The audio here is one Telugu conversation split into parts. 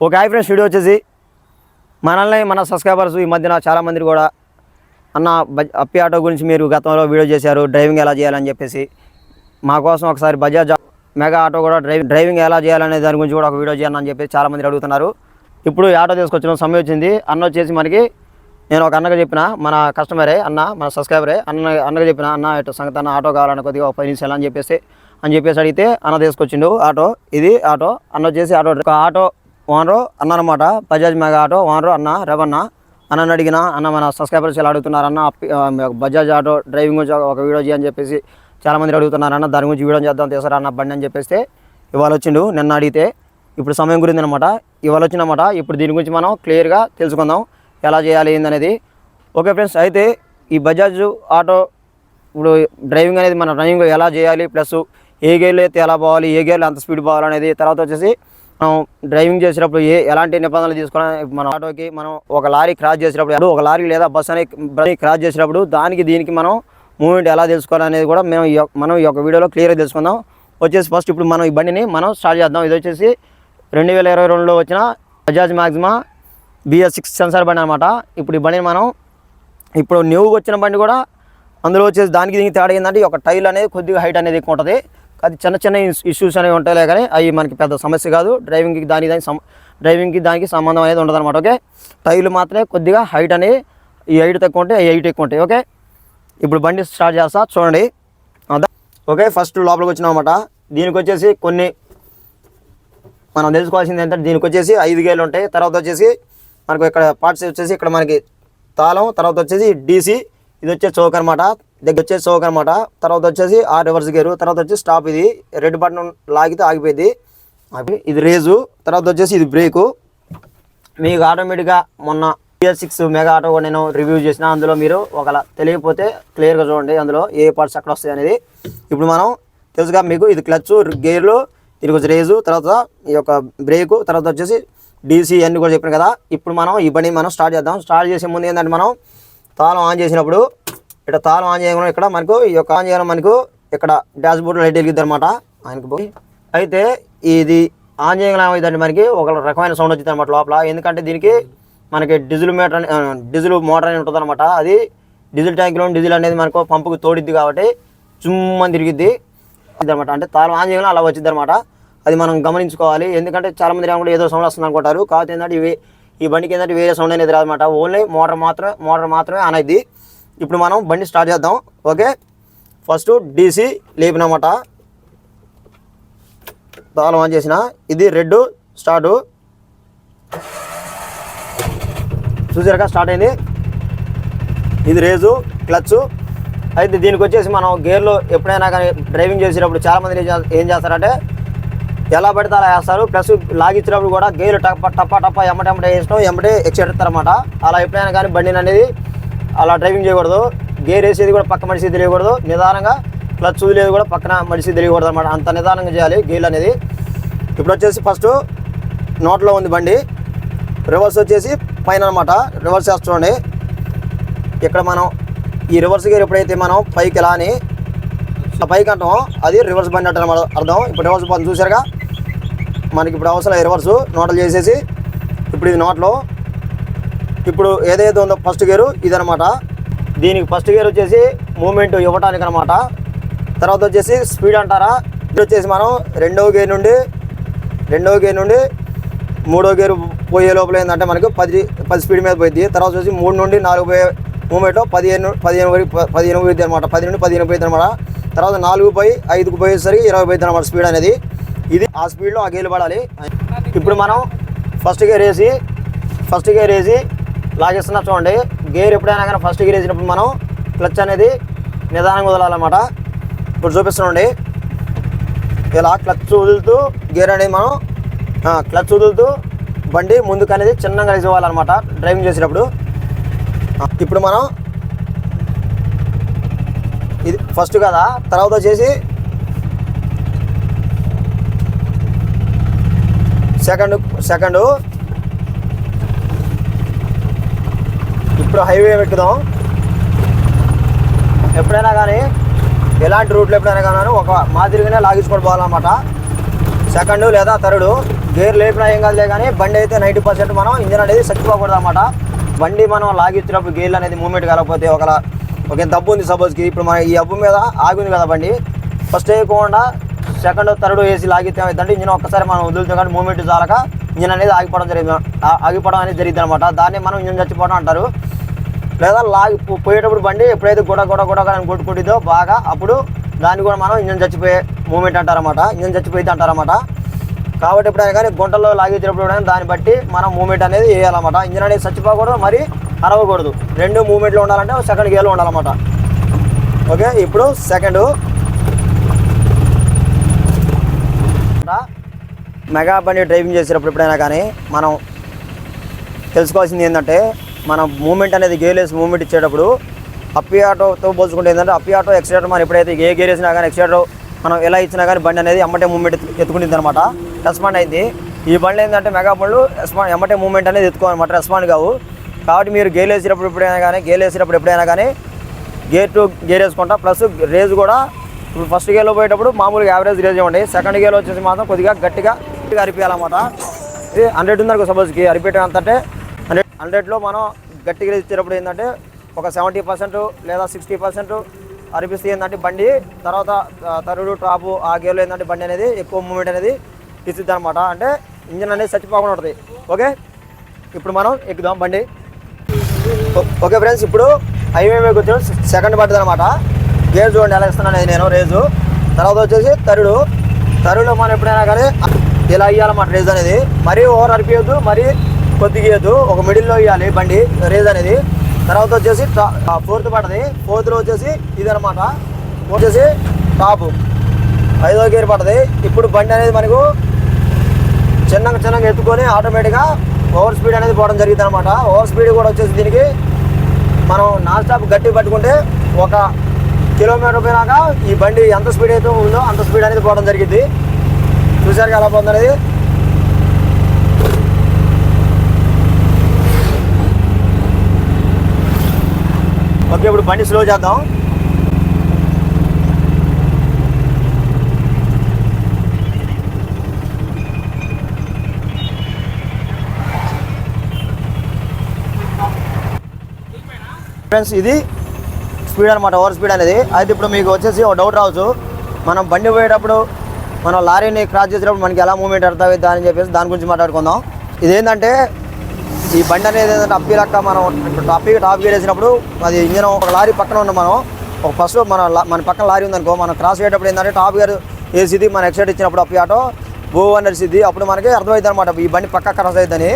ఒక హాయ్ ఫ్రెండ్స్ వీడియో వచ్చేసి మనల్ని మన సబ్స్క్రైబర్స్ ఈ మధ్యన చాలామంది కూడా అన్న అప్పి ఆటో గురించి మీరు గతంలో వీడియో చేశారు డ్రైవింగ్ ఎలా చేయాలని చెప్పేసి. మా కోసం ఒకసారి బజాజ్ మెగా ఆటో కూడా డ్రైవింగ్ డ్రైవింగ్ ఎలా చేయాలనే దాని గురించి కూడా ఒక వీడియో చేయాలని అని చెప్పేసి చాలామంది అడుగుతున్నారు. ఇప్పుడు ఈ ఆటో తీసుకొచ్చిన సమయం వచ్చింది. అన్న వచ్చేసి మనకి నేను ఒక అన్నగా చెప్పిన మన కస్టమరే అన్న మన సబ్స్క్రైబరే అన్న అన్నగా చెప్పిన అన్న ఇటు సంగతి అన్న ఆటో కావాలని కొద్దిగా ఒక పది నిమిషాలు అని చెప్పేసి అని చెప్పేసి అడిగితే అన్న తీసుకొచ్చిండు ఆటో. ఇది ఆటో అన్న వచ్చేసి ఆటో ఒక ఆటో ఓనరు అన్న అనమాట బజాజ్ మెగా ఆటో ఓనరు అన్న రేవన్న. అన్నని అడిగిన అన్న మన సబ్స్క్రైబర్స్ ఇలా అడుగుతున్నారు అన్న? బజాజ్ ఆటో డ్రైవింగ్ గురించి ఒక వీడియో చేయని చెప్పేసి చాలామంది అడుగుతున్నారు అన్న. దాని గురించి వీడియో చేద్దాం తీసారన్న బండి అని చెప్పేస్తే ఇవాళ వచ్చిండు నిన్న అడిగితే. ఇప్పుడు సమయం గురించి అనమాట ఇవాళ వచ్చినమాట ఇప్పుడు దీని గురించి మనం క్లియర్గా తెలుసుకుందాం ఎలా చేయాలి ఏందనేది. ఓకే ఫ్రెండ్స్ అయితే ఈ బజాజ్ ఆటో ఇప్పుడు డ్రైవింగ్ అనేది మన డ్రైవింగ్ ఎలా చేయాలి ప్లస్ ఏ గేర్లు అయితే ఎలా పోవాలి ఏ గేర్లో అంత స్పీడ్ పోవాలనేది. తర్వాత వచ్చేసి మనం డ్రైవింగ్ చేసేటప్పుడు ఏ ఎలాంటి నిబంధనలు తీసుకోవాలి మన ఆటోకి మనం ఒక లారీ క్రాస్ చేసేటప్పుడు ఒక లారీ లేదా బస్ అనేది క్రాస్ చేసేటప్పుడు దానికి దీనికి మనం మూమెంట్ ఎలా తెలుసుకోవాలనేది కూడా మేము ఈ యొక్క- మనం ఈ యొక్క వీడియోలో క్లియర్గా తెలుసుకుందాం. వచ్చేసి ఫస్ట్ ఇప్పుడు మనం ఈ బండిని మనం స్టార్ట్ చేద్దాం. ఇది వచ్చేసి రెండు వేల ఇరవై రెండులో వచ్చిన Bajaj Maxima BS six sensor బండి అనమాట ఇప్పుడు ఈ బండిని మనం ఇప్పుడు న్యూగా వచ్చిన బండి కూడా అందులో వచ్చేసి దానికి దీనికి తేడా ఏంటంటే ఒక టైల్ అనేది కొద్దిగా హైట్ అనేది ఎక్కువ ఉంటుంది. అది చిన్న చిన్న ఇష్యూస్ అనేవి ఉంటాయి కానీ అవి మనకి పెద్ద సమస్య కాదు. డ్రైవింగ్కి దానికి దానికి సం డ్రైవింగ్కి దానికి సంబంధం అనేది ఉండదు అనమాట ఓకే? టైర్లు మాత్రమే కొద్దిగా హైట్ అనేది ఈ హైట్ తక్కువ ఉంటాయి ఈ హైట్ ఎక్కువ ఉంటాయి ఓకే? ఇప్పుడు బండి స్టార్ట్ చేస్తా చూడండి. ఓకే ఫస్ట్ లోపలికి వచ్చినాం అనమాట దీనికి వచ్చేసి కొన్ని మనం తెలుసుకోవాల్సింది ఏంటంటే దీనికి వచ్చేసి ఐదు గేర్లు ఉంటాయి. తర్వాత వచ్చేసి మనకు ఇక్కడ పార్ట్స్ వచ్చేసి ఇక్కడ మనకి తాళం తర్వాత వచ్చేసి డీసీ ఇది వచ్చేసి చౌక్ అనమాట దగ్గర వచ్చేసి చౌక్ అనమాట తర్వాత వచ్చేసి ఆ రివర్స్ గేరు తర్వాత వచ్చి స్టాప్ ఇది. రెడ్ బటన్ లాగితే ఆగిపోయింది. ఇది రేజు. తర్వాత వచ్చేసి ఇది బ్రేకు. మీకు ఆటోమేటిక్గా మొన్న పిఎస్ సిక్స్ మెగా ఆటో కూడా నేను రివ్యూ చేసిన. అందులో మీరు ఒకలా తెలియకపోతే క్లియర్గా చూడండి. అందులో ఏ పార్ట్స్ ఎక్కడ వస్తాయి అనేది. ఇప్పుడు మనం తెలుసుగా మీకు ఇది క్లచ్ గేర్లు దీనికి వచ్చి రేజు తర్వాత ఈ యొక్క బ్రేకు తర్వాత వచ్చేసి డీసీ అన్ని కూడా చెప్పాను కదా. ఇప్పుడు మనం ఈ బండి మనం స్టార్ట్ చేద్దాం. స్టార్ట్ చేసే ముందు ఏంటంటే మనం తాళం ఆన్ చేసినప్పుడు ఇక్కడ తాళం ఆన్ చేయడం ఇక్కడ మనకు ఈ యొక్క ఆన్ చేయడం మనకు ఇక్కడ డాష్ బోర్డ్ లైట్ వెలిగిద్ది అనమాట ఆయనకు పోయి అయితే ఇది ఆన్ చేయడం ఏమైందండి మనకి ఒక రకమైన సౌండ్ వచ్చింది అనమాట లోపల. ఎందుకంటే దీనికి మనకి డీజిల్ మీటర్ అని- డీజిల్ మోటార్ అని ఉంటుంది అనమాట అది డీజిల్ ట్యాంక్లో డీజిల్ అనేది మనకు పంపుకు తోడిద్ది కాబట్టి చుమ్మని తిరిగిద్ది అనమాట అంటే తాళం ఆన్ చేయడం అలా వచ్చింది అనమాట అది మనం గమనించుకోవాలి. ఎందుకంటే చాలామంది కూడా ఏదో సౌండ్ వస్తుంది అనుకుంటారు కాకపోతే ఏంటంటే ఇవి ఈ బండికి ఏంటంటే వేరే సౌండ్ అనేది రాదన్నమాట. ఓన్లీ మోటార్ మాత్రమే మోటార్ మాత్రమే అనేది ఇప్పుడు మనం బండి స్టార్ట్ చేద్దాం. ఓకే? ఫస్ట్ డీసీ లేపినమాట. తాళం ఆన్ చేసిన. ఇది రెడ్ స్టార్ట్. చూసారుగా స్టార్ట్ అయింది. ఇది రేజు క్లచ్. అయితే దీనికి వచ్చేసి మనం గేర్లో ఎప్పుడైనా కానీ డ్రైవింగ్ చేసేటప్పుడు చాలామంది ఏం చేస్తారంటే ఎలా పడితే అలా వేస్తారు. ప్లస్ లాగిచ్చినప్పుడు కూడా గేర్ టప్ప టప్ప టప్ప ఎమ్మటి ఎమ్మటే వేసడం ఎమ్మటే ఎక్సెడతారనమాట అలా ఎప్పుడైనా కానీ బండిని అనేది అలా డ్రైవింగ్ చేయకూడదు. గేర్ వేసేది కూడా పక్క మనిషి తెలియకూడదు. నిదానంగా క్లచ్ వదిలేదు కూడా పక్కన మనిషి తెలియకూడదు అనమాట అంత నిదానంగా చేయాలి గేర్లు అనేది. ఇప్పుడు వచ్చేసి ఫస్ట్ నోట్లో ఉంది బండి. రివర్స్ వచ్చేసి పైన అనమాట రివర్స్ చేసి ఇక్కడ మనం ఈ రివర్స్ గేర్ ఎప్పుడైతే మనం పైకి ఎలా అని పైకి అంటాం అది రివర్స్ బండి అంటే అర్థం. ఇప్పుడు రివర్స్ బండి చూసారుగా? మనకి ఇప్పుడు అవసరం లేదు నోటలు చేసేసి ఇప్పుడు ఇది నోట్లో. ఇప్పుడు ఏదైతే ఉందో ఫస్ట్ గేరు ఇదనమాట దీనికి ఫస్ట్ గేర్ వచ్చేసి మూమెంట్ ఇవ్వటానికి అనమాట తర్వాత వచ్చేసి స్పీడ్ అంటారా? ఇది వచ్చేసి మనం రెండవ గేర్ నుండి రెండవ గేర్ నుండి మూడో గేరు పోయే లోపల ఏంటంటే మనకు పది పది స్పీడ్ మీద పోయింది తర్వాత వచ్చి మూడు నుండి నాలుగు పోయే మూమెంట్లో పదిహేను పదిహేను వరకు పదిహేను పోయింది అనమాట పది నుండి పదిహేను పోయింది అనమాట తర్వాత నాలుగు పోయి ఐదుకు పోయేసరికి ఇరవై పోయింది అనమాట స్పీడ్ అనేది. ఇది ఆ స్పీడ్లో ఆ గేలు పడాలి. ఇప్పుడు మనం ఫస్ట్ గేర్ వేసి ఫస్ట్ గేర్ వేసి లాగేస్తున్నా చూడండి. గేర్ ఎప్పుడైనా కానీ ఫస్ట్ గేర్ వేసినప్పుడు మనం క్లచ్ అనేది నిదానంగా వదలాలన్నమాట. ఇప్పుడు చూపిస్తున్నాండి ఇలా క్లచ్ వదులుతూ గేర్ అనేది మనం క్లచ్ వదులుతూ బండి ముందుకు అనేది చిన్నగా కలిసి ఇవ్వాలన్నమాట డ్రైవింగ్ చేసేటప్పుడు. ఇప్పుడు మనం ఇది ఫస్ట్ కదా తర్వాత వచ్చేసి సెకండ్ సెకండ్. ఇప్పుడు హైవే ఎక్కుదాం. ఎప్పుడైనా కానీ ఎలాంటి రూట్లో ఎప్పుడైనా కానీ ఒక మాదిరిగానే లాగించుకొని పోవాలన్నమాట. సెకండ్ లేదా థర్డ్. గేర్ లేపినా ఏం కాదులే కానీ బండి అయితే నైంటీ పర్సెంట్ మనం ఇంజన్ అనేది చచ్చిపోకూడదు అనమాట బండి మనం లాగించినప్పుడు గేర్లు అనేది మూమెంట్ కాకపోతే ఒక ఒక దబ్బు ఉంది సపోజ్కి. ఇప్పుడు మన ఈ అబ్బు మీద ఆగింది కదా బండి. ఫస్ట్ వేయకుండా సెకండ్ థర్డ్ వేసి లాగితే ఏమైందంటే ఇంజిన్ ఒక్కసారి మనం వదులుతాం కానీ మూమెంట్ చాలక ఇంజిన్ అనేది ఆగిపోవడం జరిగింది. ఆగిపోవడం అనేది జరిగింది అనమాట దాన్ని మనం ఇంజిన్ చచ్చిపోవడం అంటారు. లేదా లాగి పోయేటప్పుడు బండి ఎప్పుడైతే గుడ గుడ గుడ కానీ కొట్టుకుంటుందో బాగా అప్పుడు దాన్ని కూడా మనం ఇంజన్ చచ్చిపోయే మూమెంట్ అంటారన్నమాట. ఇంజన్ చచ్చిపోయింది అంటారన్నమాట. కాబట్టి ఎప్పుడైనా కానీ గుంటల్లో లాగేటప్పుడు కానీ దాన్ని బట్టి మనం మూమెంట్ అనేది వేయాలన్నమాట. ఇంజన్ అనేది చచ్చిపోకూడదు మరి అరవకూడదు. రెండు మూమెంట్లో ఉండాలంటే సెకండ్ గేర్లో ఉండాలన్నమాట. ఓకే ఇప్పుడు సెకండ్ మెగా బండి డ్రైవింగ్ చేసేటప్పుడు ఎప్పుడైనా కానీ మనం తెలుసుకోవాల్సింది ఏంటంటే మనం మూమెంట్ అనేది గేర్లెస్ మూమెంట్ ఇచ్చేటప్పుడు అప్పి ఆటోతో పోల్చుకుంటే ఏంటంటే అప్పి ఆటో ఎక్సిడేటర్ మనం ఎప్పుడైతే ఏ గేర్ వేసినా కానీ ఎక్సిడేటర్ మనం ఎలా ఇచ్చినా కానీ బండి అనేది ఎమ్మటే మూమెంట్ ఎత్తుకుంటుంది అనమాట రెస్పాండ్ అయింది. ఈ బండి ఏంటంటే మెగా బండ్లు రెస్పాండ్ ఎమ్మటే మూమెంట్ అనేది ఎత్తుకోవాలన్నమాట రెస్పాండ్ కావు. కాబట్టి మీరు గేర్ వేసేటప్పుడు ఎప్పుడైనా కానీ గేర్ వేసేటప్పుడు ఎప్పుడైనా కానీ గేర్ టు గేర్ వేసుకుంటా. ప్లస్ రేజ్ కూడా ఇప్పుడు ఫస్ట్ గేర్లో పోయేటప్పుడు మామూలుగా యావరేజ్ రేజ్ ఇవ్వండి. సెకండ్ గేర్లో వచ్చేసి మాత్రం కొద్దిగా గట్టిగా అరిపేయాలన్నమాట ఇది హండ్రెడ్ ఉందనుకో సపోజ్కి అరిపేయడం ఎంత అంటే హండ్రెడ్ హండ్రెడ్లో మనం గట్టిగా ఇచ్చేటప్పుడు ఏంటంటే ఒక సెవెంటీ పర్సెంట్ లేదా సిక్స్టీ పర్సెంట్ అరిపిస్తే ఏంటంటే బండి తర్వాత తరుడు టాపు ఆ గేర్లో ఏంటంటే బండి అనేది ఎక్కువ మూమెంట్ అనేది ఇస్తుంది అనమాట అంటే ఇంజన్ అనేది చచ్చిపోకుండా ఉంటుంది. ఓకే? ఇప్పుడు మనం ఎక్కుదాం బండి. ఓకే ఫ్రెండ్స్ ఇప్పుడు హైవే మీద వచ్చాను సెకండ్ పడుతుంది అనమాట గేర్ చూడండి ఎలా ఇస్తున్నాను నేను రేజు. తర్వాత వచ్చేసి తరుడు. తరుడులో మనం ఎప్పుడైనా కానీ ఇలా ఇవ్వాలన్నమాట రేజ్ అనేది? మరీ ఓవర్ అరిపియద్దు మరీ కొద్దిగేయద్దు. ఒక మిడిల్లో ఇవ్వాలి బండి రేజ్ అనేది. తర్వాత వచ్చేసి ఫోర్త్ పడుతుంది ఫోర్త్లో వచ్చేసి ఇది అనమాట వచ్చేసి టాప్. ఐదో గేర్ పడది. ఇప్పుడు బండి అనేది మనకు చిన్నగా చిన్నగా ఎత్తుకొని ఆటోమేటిక్గా ఓవర్ స్పీడ్ అనేది పోవడం జరిగింది అనమాట ఓవర్ స్పీడ్ కూడా వచ్చేసి దీనికి మనం నాన్ స్టాప్ గట్టి పట్టుకుంటే ఒక కిలోమీటర్ పోయినాక ఈ బండి ఎంత స్పీడ్ అయితే ఉందో అంత స్పీడ్ అనేది పోవడం జరిగింది చూసారు ఎలా పోతుంది ఓకే ఇప్పుడు బండి స్లో చేద్దాం. ఫ్రెండ్స్ ఇది స్పీడ్ అనమాట ఓవర్ స్పీడ్ అనేది. అయితే ఇప్పుడు మీకు వచ్చేసి ఒక డౌట్ రావచ్చు. మనం బండి పోయేటప్పుడు మనం లారీని క్రాస్ చేసేటప్పుడు మనకి ఎలా మూమెంట్ అవుతుంది అని చెప్పేసి దాని గురించి మాట్లాడుకుందాం. ఇదేంటంటే ఈ బండి అనేది ఏంటంటే అప్పి లెక్క మనం ఇప్పుడు అప్పి టాప్ గేర్ వేసినప్పుడు అది ఇంజన్ ఒక లారీ పక్కన ఉన్న మనం. ఒక ఫస్ట్ మన మన పక్కన లారీ ఉందనుకో మనం క్రాస్ అయ్యేటప్పుడు ఏంటంటే టాప్ గేర్ వేసిది మన ఎక్సైడ్ ఇచ్చినప్పుడు అప్పి ఆటో బో అని అప్పుడు మనకి అర్థమవుతుంది అనమాట ఈ బండి పక్క క్రాస్ అవుతుందని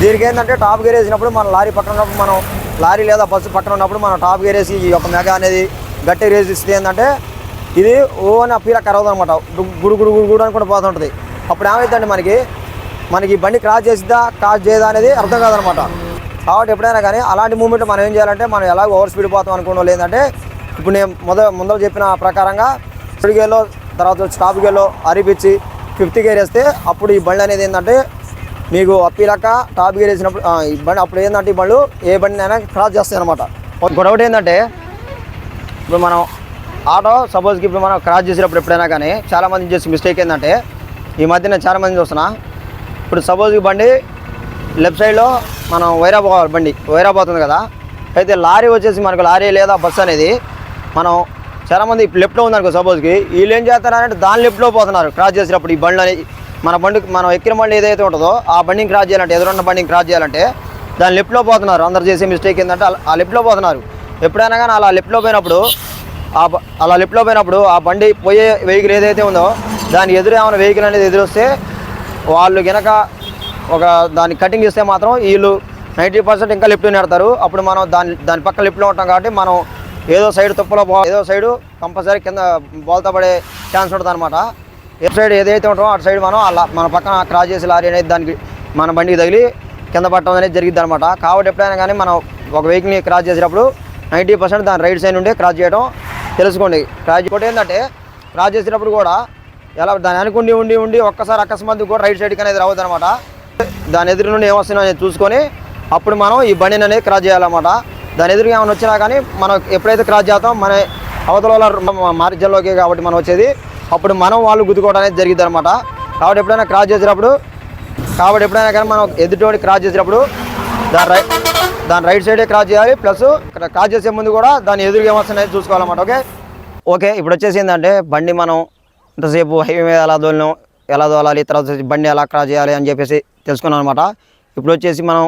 దీనికి ఏంటంటే టాప్ గేర్ వేసినప్పుడు మన లారీ పక్కన ఉన్నప్పుడు మనం లారీ లేదా బస్సు పక్కన ఉన్నప్పుడు మనం టాప్ గేర్ వేసి ఈ యొక్క మెగా అనేది గట్టి రేస్ ఇస్తే ఏంటంటే ఇది ఓ అని అప్పీల కరవదు అనమాట. గుడు గుడు గుడు గుడు అనుకుంటూ పోతుంటుంది అప్పుడు ఏమవుతుందండి మనకి మనకి ఈ బండి క్రాస్ చేసిద్దా క్రాస్ చేయదా అనేది అర్థం కాదనమాట. కాబట్టి ఎప్పుడైనా కానీ అలాంటి మూమెంట్ మనం ఏం చేయాలంటే మనం ఎలా ఓవర్ స్పీడ్ పోతాం అనుకోవడం లేదంటే ఇప్పుడు నేను మొదల ముందర చెప్పిన ప్రకారంగా స్పీడ్ గేర్లో తర్వాత స్టాప్ గేర్లో అరిపించి ఫిఫ్త్ గేర్ వేస్తే అప్పుడు ఈ బండి అనేది ఏంటంటే మీకు అప్పిలాక టాప్ గేర్ వేసినప్పుడు ఈ బండి అప్పుడు ఏంటంటే ఈ బండ్లు ఏ బండినైనా క్రాస్ చేస్తాయి అనమాట. గొడవటి ఏంటంటే ఇప్పుడు మనం ఆటో సపోజ్కి ఇప్పుడు మనం క్రాస్ చేసేటప్పుడు ఎప్పుడైనా కానీ చాలామంది చేసే మిస్టేక్ ఏంటంటే ఈ మధ్య నేను చాలామంది చూస్తున్నా. ఇప్పుడు సపోజ్కి బండి లెఫ్ట్ సైడ్లో మనం వైరా పోవాలి బండి వైరా పోతుంది కదా. అయితే లారీ వచ్చేసి మనకు లారీ లేదా బస్సు అనేది మనం చాలామంది లెఫ్ట్లో ఉందనుకో సపోజ్కి వీళ్ళు ఏం చేస్తారంటే దాని లెఫ్ట్లో పోతున్నారు. క్రాస్ చేసేటప్పుడు ఈ బండ్లు అనేది మన బండి మనం ఎక్కిన బండి ఏదైతే ఉంటుందో ఆ బండిని క్రాస్ చేయాలంటే ఎదురున్న బండిని క్రాస్ చేయాలంటే దాని లెఫ్ట్లో పోతున్నారు. అందరు చేసే మిస్టేక్ ఏంటంటే అలా- ఆ లెఫ్ట్లో పోతున్నారు. ఎప్పుడైనా కానీ అలా లెఫ్ట్లో పోయినప్పుడు ఆ అలా లిఫ్ట్లో పోయినప్పుడు ఆ బండి పోయే వెహికల్ ఏదైతే ఉందో దాని ఎదురు ఏమైనా వెహికల్ అనేది ఎదురొస్తే వాళ్ళు గనక ఒక దాన్ని కటింగ్ చేస్తే మాత్రం వీళ్ళు నైంటీ పర్సెంట్ ఇంకా లెఫ్ట్ నెడతారు అప్పుడు మనం దాని దాని పక్క లెఫ్ట్లో ఉంటాం కాబట్టి మనం ఏదో సైడ్ తుప్పలో పో ఏదో సైడు కంపల్సరీ కింద బోల్తా పడే ఛాన్స్ ఉంటుంది అనమాట ఏ సైడ్ ఏదైతే ఉంటామో అటు సైడ్ మనం అలా మన పక్కన క్రాస్ చేసి లారీ అనేది దానికి మన బండికి తగిలి కింద పట్టడం అనేది జరిగింది అనమాట కాబట్టి ఎప్పుడైనా కానీ మనం ఒక వెహికల్ని క్రాస్ చేసేటప్పుడు నైంటీ పర్సెంట్ దాని రైట్ సైడ్ నుండి క్రాస్ చేయడం తెలుసుకోండి. క్రాస్ ఒకటి ఏంటంటే క్రాస్ చేసేటప్పుడు కూడా ఎలా దాని అనుకుండి ఉండి ఉండి ఒక్కసారి అకస్మాత్తు కూడా రైట్ సైడ్కి అనేది రావద్దు అనమాట దాని ఎదురు నుండి ఏమొస్తుందో అనేది చూసుకొని అప్పుడు మనం ఈ బండిని అనేది క్రాస్ చేయాలన్నమాట. దాని ఎదురుగా ఏమైనా వచ్చినా కానీ మనం ఎప్పుడైతే క్రాస్ చేస్తాం మన అవతల వాళ్ళ మార్గంలోకి కాబట్టి మనం వచ్చేది అప్పుడు మనం వాళ్ళు గుద్దుకోవడం అనేది జరిగింది అనమాట కాబట్టి ఎప్పుడైనా క్రాస్ చేసేటప్పుడు కాబట్టి ఎప్పుడైనా కానీ మనం ఎదుటోడి క్రాస్ చేసేటప్పుడు దాని రైట్ దాని రైట్ సైడే క్రాస్ చేయాలి. ప్లస్ క్రాస్ చేసే ముందు కూడా దాని ఎదురుగా ఏమొస్తున్నాయి చూసుకోవాలన్నమాట ఓకే? ఓకే ఇప్పుడు వచ్చేసి ఏంటంటే బండి మనం ఇంతసేపు హైవే మీద ఎలా దోలినాం ఎలా దోలాలి తర్వాత బండి ఎలా క్రాస్ చేయాలి అని చెప్పేసి తెలుసుకున్నాం అనమాట ఇప్పుడు వచ్చేసి మనం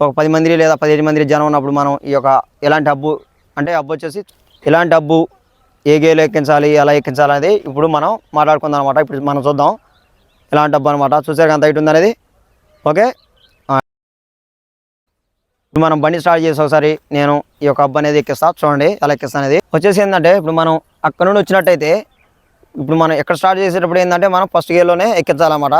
ఒక పది మంది లేదా పదిహేను మంది జనం ఉన్నప్పుడు మనం ఈ యొక్క ఎలాంటి హబ్బు అంటే హబ్బు వచ్చేసి ఎలాంటి హబ్బు ఏ గేలు ఎక్కించాలి ఎలా ఎక్కించాలి అనేది ఇప్పుడు మనం మాట్లాడుకుందాం అనమాట ఇప్పుడు మనం చూద్దాం. ఎలాంటి హబ్బు అనమాట చూసారు ఎంత హైట్ ఉందనేది? ఓకే? మనం బండి స్టార్ట్ చేసి ఒకసారి నేను ఈ యొక్క హబ్బు అనేది ఎక్కిస్తా. చూడండి ఎలా ఎక్కిస్తా అనేది. వచ్చేసి ఏంటంటే ఇప్పుడు మనం అక్కడ నుండి వచ్చినట్టయితే ఇప్పుడు మనం ఎక్కడ స్టార్ట్ చేసేటప్పుడు ఏంటంటే మనం ఫస్ట్ గేర్లోనే ఎక్కించాలన్నమాట.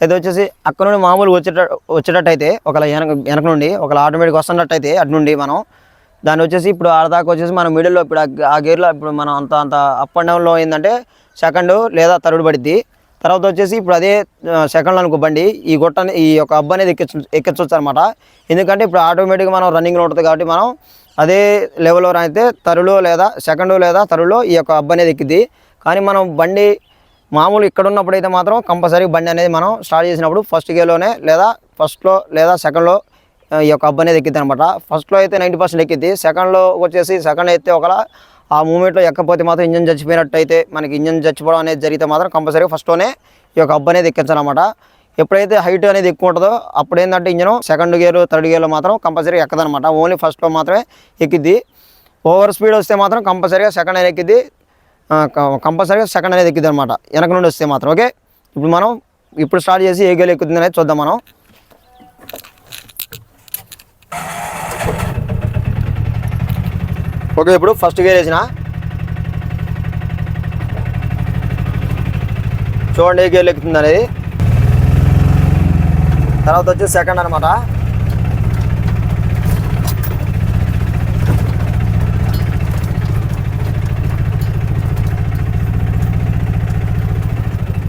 అయితే వచ్చేసి అక్కడ నుండి మామూలుగా వచ్చేట వచ్చేటట్టయితే ఒకవేళ వెనక వెనక నుండి ఒకవేళ ఆటోమేటిక్ వస్తున్నట్టయితే అటు నుండి మనం దాన్ని వచ్చేసి ఇప్పుడు ఆడదాకా వచ్చేసి మనం మిడిల్లో ఇప్పుడు ఆ- ఆ గేర్లో ఇప్పుడు మనం అంత అంత అప్ అండ్ డౌన్లో ఏంటంటే సెకండ్ లేదా థర్డ్ పడిద్ది. తర్వాత వచ్చేసి ఇప్పుడు అదే సెకండ్లో అనుకో బండి ఈ గొట్ట ఈ యొక్క అబ్బ అనేది ఎక్కించు ఎక్కించవచ్చు అనమాట ఎందుకంటే ఇప్పుడు ఆటోమేటిక్గా మనం రన్నింగ్లో ఉంటుంది కాబట్టి మనం అదే లెవెల్లో అయితే తరులో లేదా సెకండ్ లేదా తరులో ఈ యొక్క అబ్బ అనేది ఎక్కిద్ది. కానీ మనం బండి మామూలు ఇక్కడ ఉన్నప్పుడు అయితే మాత్రం కంపల్సరీ బండి అనేది మనం స్టార్ట్ చేసినప్పుడు ఫస్ట్ గేర్లోనే లేదా ఫస్ట్లో లేదా సెకండ్లో ఈ యొక్క అబ్బ అనేది ఎక్కిద్ది అనమాట. ఫస్ట్లో అయితే నైంటీ పర్సెంట్ ఎక్కిద్ది. సెకండ్లో వచ్చేసి సెకండ్ అయితే ఒకలా ఆ మూమెంట్లో ఎక్కపోతే మాత్రం ఇంజన్ చచ్చిపోయినట్టయితే మనకి ఇంజన్ చచ్చిపోవడం అనేది జరిగితే మాత్రం కంపల్సరీ ఫస్ట్లోనే ఈ యొక్క అబ్బ అనేది ఎక్కించాలన్నమాట. ఎప్పుడైతే హైట్ అనేది ఎక్కువ ఉంటుందో అప్పుడు ఏంటంటే ఇంజన్ సెకండ్ గేర్ థర్డ్ గేర్లో మాత్రం కంపల్సరీ ఎక్కదనమాట ఓన్లీ ఫస్ట్లో మాత్రమే ఎక్కిద్ది. ఓవర్ స్పీడ్ వస్తే మాత్రం కంపల్సరీగా సెకండ్ అనేది ఎక్కిద్ది. కంపల్సరీగా సెకండ్ అనేది ఎక్కిద్ది అనమాట వెనక నుండి వస్తే మాత్రం ఓకే? ఇప్పుడు మనం ఇప్పుడు స్టార్ట్ చేసి ఏ గేలు ఎక్కుతుంది అనేది చూద్దాం మనం. ఓకే ఇప్పుడు ఫస్ట్ గేర్ వేసిన. చూడండి ఏ గేర్లు ఎక్కుతుంది అనేది. తర్వాత వచ్చేసి సెకండ్ అనమాట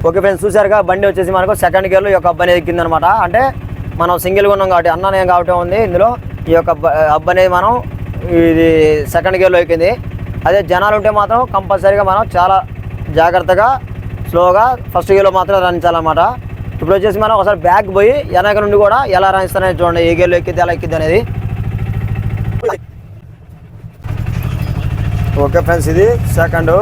ఓకే ఫ్రెండ్స్ చూసారుగా బండి వచ్చేసి మనకు సెకండ్ గేర్లో ఈ యొక్క అబ్బాయి అనేది ఎక్కిందనమాట అంటే మనం సింగిల్గా ఉన్నాం కాబట్టి అన్న నేను కాబట్టి ఉంది. ఇందులో ఈ యొక్క అబ్బ- అనేది మనం ఇది సెకండ్ గేర్లో ఎక్కింది. అదే జనాలు ఉంటే మాత్రం కంపల్సరీగా మనం చాలా జాగ్రత్తగా స్లోగా ఫస్ట్ గేర్లో మాత్రం రాణించాలన్నమాట ఇప్పుడు వచ్చేసి మనం ఒకసారి బ్యాక్ పోయి వెనక నుండి కూడా ఎలా రాణిస్తానని చూడండి. ఏ గేర్లో ఎక్కిద్ది ఎలా ఎక్కిద్ది అనేది. ఓకే ఫ్రెండ్స్ ఇది సెకండ్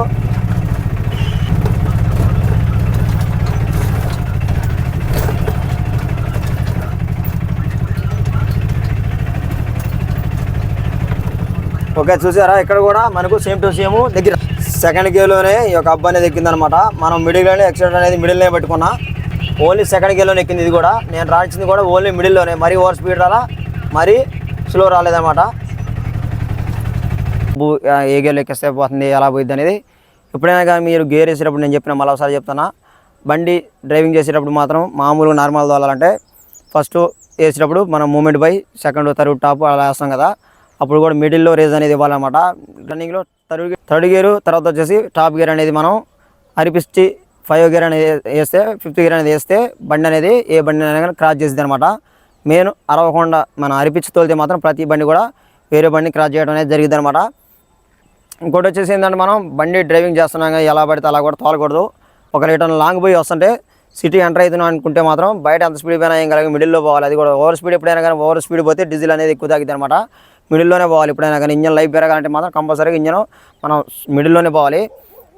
ఓకే చూసారా? ఇక్కడ కూడా మనకు సేమ్ టు సేమ్ దగ్గర. సెకండ్ గేర్లోనే ఈ యొక్క అబ్బా అనేది ఎక్కిందనమాట మనం మిడిల్లోనే ఎక్సిడెంట్ అనేది మిడిల్లోనే పెట్టుకున్నా. ఓన్లీ సెకండ్ గేర్లోనే ఎక్కింది ఇది కూడా. నేను రాయించింది కూడా ఓన్లీ మిడిల్లోనే మరీ ఓవర్ స్పీడ్ రాలా మరీ స్లో రాలేదన్నమాట. బు- ఏ గేర్లో ఎక్కిస్తే పోతుంది ఎలా పోయింది అనేది. ఎప్పుడైనా కానీ మీరు గేర్ వేసేటప్పుడు నేను చెప్పిన మళ్ళీ ఒకసారి చెప్తున్నా. బండి డ్రైవింగ్ చేసేటప్పుడు మాత్రం మామూలుగా నార్మల్ తోలాలంటే ఫస్ట్ వేసేటప్పుడు మనం moment by second third top అలా వేస్తాం కదా. అప్పుడు కూడా మిడిల్లో రేజ్ అనేది ఇవ్వాలన్నమాట. రన్నింగ్లో థర్డ్ థర్డ్ గేర్ తర్వాత వచ్చేసి టాప్ గేర్ అనేది మనం అరిపిచ్చి ఫైవ్ గేర్ అనేది వేస్తే ఫిఫ్త్ గేర్ అనేది వేస్తే బండి అనేది ఏ బండి అయినా కానీ క్రాస్ చేసింది అనమాట మెయిన్ అరవకుండా మనం అరిపిచ్చి తోలితే మాత్రం ప్రతి బండి కూడా వేరే బండిని క్రాస్ చేయడం అనేది జరిగింది అనమాట ఇంకోటి వచ్చేసి ఏంటంటే మనం బండి డ్రైవింగ్ చేస్తున్నాం కానీ ఎలా పడితే అలా కూడా తోలకూడదు. ఒక రిటర్న్ లాంగ్ పోయి వస్తుంటే సిటీ ఎంటర్ అవుతున్నాం అనుకుంటే మాత్రం బయట ఎంత స్పీడ్ పోయినా ఏం కలిగి మిడిల్లో పోవాలి. అది కూడా ఓవర్ స్పీడ్ ఎప్పుడైనా కానీ ఓవర్ స్పీడ్ పోతే డీజిల్ అనేది ఎక్కువ తాగుతుంది అనమాట మిడిల్లోనే పోవాలి. ఎప్పుడైనా కానీ ఇంజన్ లైఫ్ పెరగాలంటే మాత్రం కంపల్సరీగా ఇంజన్ మనం మిడిల్లోనే పోవాలి.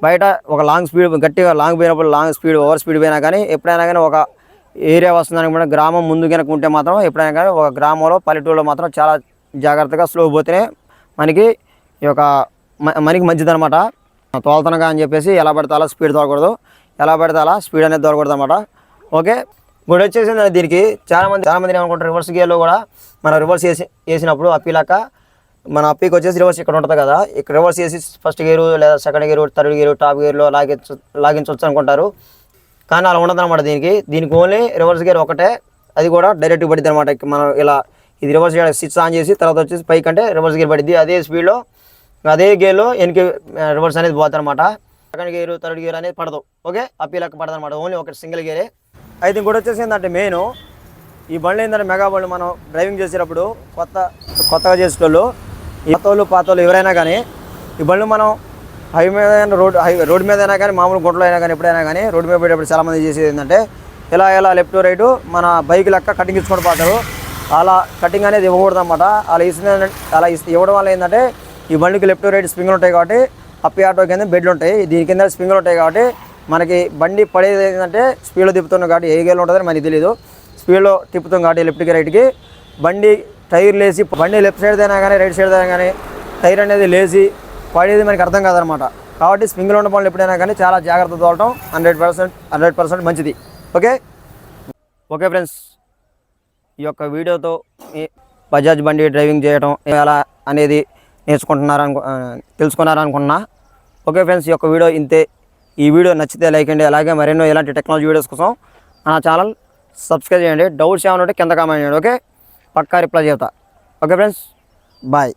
బయట ఒక లాంగ్ స్పీడ్ గట్టిగా లాంగ్ పోయినప్పుడు లాంగ్ స్పీడ్ ఓవర్ స్పీడ్ పోయినా కానీ ఎప్పుడైనా కానీ ఒక ఏరియా వస్తుందని కూడా గ్రామం ముందు కనుక ఉంటే మాత్రం ఎప్పుడైనా కానీ ఒక గ్రామంలో పల్లెటూరులో మాత్రం చాలా జాగ్రత్తగా స్లో పోతేనే మనకి ఈ యొక్క మ- మనకి మంచిదనమాట తోలుతనగా అని చెప్పేసి ఎలా పడితే అలా స్పీడ్ తోలకూడదు. ఎలా పడితే అలా స్పీడ్ అనేది తోలకూడదు అనమాట ఓకే? ఇప్పుడు వచ్చేసింది దీనికి. చాలామంది చాలామంది ఏమనుకుంటారు రివర్స్ గేర్లో కూడా మనం రివర్స్ చేసి వేసినప్పుడు అప్పీలాక మన అప్పీకి వచ్చేసి రివర్స్ ఇక్కడ ఉంటుంది కదా ఇక్కడ రివర్స్ వేసి ఫస్ట్ గేరు లేదా second gear third gear top గేర్లో లాగించ లాగించవచ్చు అనుకుంటారు. కానీ అలా ఉండదు అనమాట దీనికి. దీనికి ఓన్లీ రివర్స్ గేర్ ఒకటే అది కూడా డైరెక్ట్ పడుతుంది అనమాట మనం ఇలా ఇది రివర్స్ గేర్ స్విచ్ ఆన్ చేసి తర్వాత వచ్చేసి పైకి అంటే రివర్స్ గేర్ పడుద్ది. అదే స్పీడ్లో అదే గేర్లో వెనక రివర్స్ అనేది పోతుంది అనమాట సెకండ్ గేర్ థర్డ్ గేర్ అనేది పడదు. ఓకే? అప్పీ లెక్క పడదు అనమాట ఓన్లీ ఒక సింగిల్ గేరే అయితే ఇంకోటి వచ్చేసి ఏంటంటే మెయిన్ ఈ బండ్లు ఏంటంటే మెగా బండ్లు మనం డ్రైవింగ్ చేసేటప్పుడు కొత్త కొత్తగా చేసేటోళ్ళు ఈ పాతోళ్ళు వాళ్ళు పాత వాళ్ళు ఎవరైనా కానీ ఈ బండ్లు మనం హైవే మీద అయినా రోడ్ హైవే రోడ్ మీద అయినా కానీ మామూలు గుంటలో అయినా కానీ ఎప్పుడైనా కానీ రోడ్డు మీద పోయేటప్పుడు చాలామంది చేసేది ఏంటంటే ఇలా ఇలా లెఫ్ట్ రైట్ మన బైక్ లెక్క కటింగ్ ఇచ్చుకొని పోతారు. అలా కటింగ్ అనేది ఇవ్వకూడదు అనమాట అలా ఇస్తుంది అలా ఇవ్వడం వల్ల ఏంటంటే ఈ బండికి లెఫ్ట్ రైట్ స్ప్రింగ్లు ఉంటాయి కాబట్టి అప్పి ఆటో కింద బెడ్లు ఉంటాయి. దీని కింద స్ప్రింగ్లు ఉంటాయి కాబట్టి మనకి బండి పడేది ఏంటంటే స్పీడ్లో తిప్పుతున్నాం కాబట్టి ఏ గేలు ఉంటుందని మనకి తెలియదు స్పీడ్లో తిప్పుతాం కాబట్టి లెఫ్ట్కి రైట్కి బండి టైర్ లేసి బండి లెఫ్ట్ సైడ్ అయినా కానీ రైట్ సైడ్ అయినా కానీ టైర్ అనేది లేచి పడేది మనకి అర్థం కాదనమాట. కాబట్టి స్ప్రింగ్లో ఉన్న పనులు ఎప్పుడైనా కానీ చాలా జాగ్రత్త తోడటం హండ్రెడ్ పర్సెంట్ హండ్రెడ్ పర్సెంట్ మంచిది. ఓకే? Okay friends. ఈ యొక్క వీడియోతో ఈ బజాజ్ బండి డ్రైవింగ్ చేయడం ఎలా అనేది నేర్చుకుంటున్నారనుకు తెలుసుకున్నారనుకున్నా. ఓకే ఫ్రెండ్స్ ఈ యొక్క వీడియో ఇంతే. ఈ వీడియో నచ్చితే లైక్ అండి అలాగే మరెన్నో ఇలాంటి టెక్నాలజీ వీడియోస్ కోసం నా ఛానల్ సబ్స్క్రైబ్ చేయండి. డౌట్స్ ఏమైనా ఉంటే కింద కామెంట్ చేయండి ఓకే? పక్కా రిప్లై చేస్తా. Okay friends? బాయ్.